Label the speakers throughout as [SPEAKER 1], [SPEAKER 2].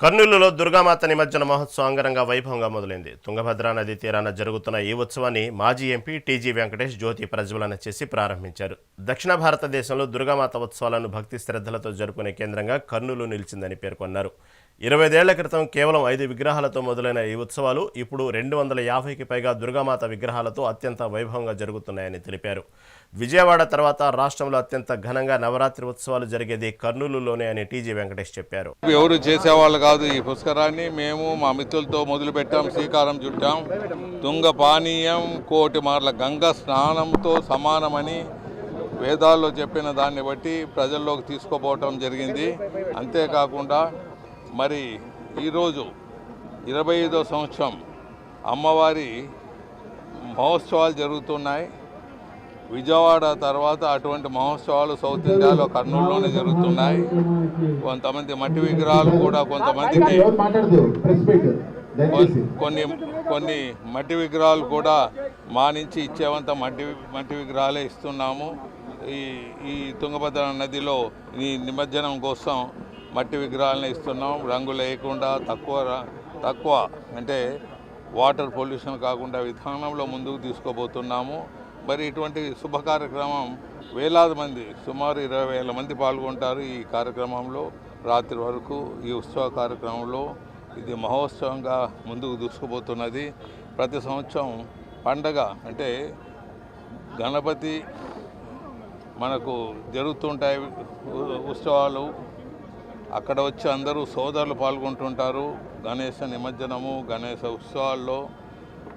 [SPEAKER 1] కర్నూలులో దుర్గామాత నిమజ్జన మహోత్సవం అంగరంగ వైభవంగా మొదలైంది. తుంగభద్రా నదీ తీరాన జరుగుతున్న ఈ ఉత్సవాన్ని మాజీ ఎంపీ టీజీ వెంకటేష్ జ్యోతి ప్రజ్వలన చేసి ప్రారంభించారు. దక్షిణ భారతదేశంలో దుర్గామాత ఉత్సవాలను భక్తి శ్రద్ధలతో జరుపుకునే కేంద్రంగా కర్నూలు నిలిచిందని పేర్కొన్నారు. ఇరవైదేళ్ళ క్రితం కేవలం ఐదు విగ్రహాలతో మొదలైన ఈ ఉత్సవాలు ఇప్పుడు రెండు వందల యాభైకి పైగా దుర్గామాత విగ్రహాలతో అత్యంత వైభవంగా జరుగుతున్నాయని తెలిపారు. విజయవాడ తర్వాత రాష్ట్రంలో అత్యంత ఘనంగా నవరాత్రి ఉత్సవాలు జరిగేది కర్నూలులోనే అని టీజీ వెంకటేష్ చెప్పారు.
[SPEAKER 2] ఎవరు చేసేవాళ్ళు కాదు ఈ పుష్కరాన్ని. మేము మా మిత్రులతో మొదలుపెట్టాం శ్రీకారం చుట్టాం. తుంగ పానీయం కోటి మార్ల గంగ స్నానంతో సమానమని వేదాల్లో చెప్పిన దాన్ని బట్టి ప్రజల్లోకి తీసుకుపోవటం జరిగింది. అంతేకాకుండా మరి ఈరోజు ఇరవై ఐదో సంవత్సరం అమ్మవారి మహోత్సవాలు జరుగుతున్నాయి. విజయవాడ తర్వాత అటువంటి మహోత్సవాలు సౌత్ ఇండియాలో కర్నూలులోనే జరుగుతున్నాయి. కొంతమంది మట్టి విగ్రహాలు కూడా కొంతమందికి కొన్ని కొన్ని మట్టి విగ్రహాలు కూడా మా నుంచి ఇచ్చేవంత మట్టి మట్టి విగ్రహాలే ఇస్తున్నాము. ఈ ఈ తుంగభద్ర నదిలో ఈ నిమజ్జనం కోసం మట్టి విగ్రహాలను ఇస్తున్నాం. రంగు లేకుండా తక్కువ తక్కువ అంటే వాటర్ పొల్యూషన్ కాకుండా విధానంలో ముందుకు తీసుకోబోతున్నాము మరి ఇటువంటి శుభ కార్యక్రమం వేలాది మంది సుమారు ఇరవై వేల మంది పాల్గొంటారు ఈ కార్యక్రమంలో. రాత్రి వరకు ఈ ఉత్సవ కార్యక్రమంలో ఇది మహోత్సవంగా ముందుకు దూసుకుపోతున్నది. ప్రతి సంవత్సరం పండగ అంటే గణపతి మనకు జరుగుతుంటాయి ఉత్సవాలు. అక్కడ వచ్చి అందరూ సోదరులు పాల్గొంటుంటారు. గణేశ నిమజ్జనము గణేశ ఉత్సవాల్లో.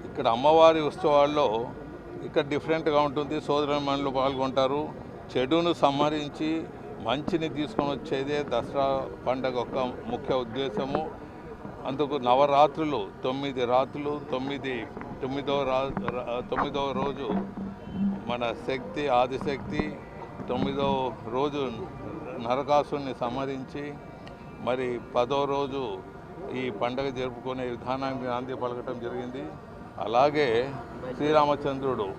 [SPEAKER 2] ఇక్కడ అమ్మవారి ఉత్సవాల్లో ఇక్కడ డిఫరెంట్గా ఉంటుంది. సోదరులు పాల్గొంటారు. చెడును సంహరించి మంచిని తీసుకొని వచ్చేదే దసరా పండగ యొక్క ముఖ్య ఉద్దేశము. అందుకు నవరాత్రులు తొమ్మిది రాత్రులు తొమ్మిది తొమ్మిదవ రా- తొమ్మిదవ రోజు మన శక్తి ఆదిశక్తి తొమ్మిదవ రోజు నరకాసుని సంహరించి మరి పదో రోజు ఈ పండగ జరుపుకునే విధానానికి నాంది పలకటం జరిగింది. అలాగే శ్రీరామచంద్రుడు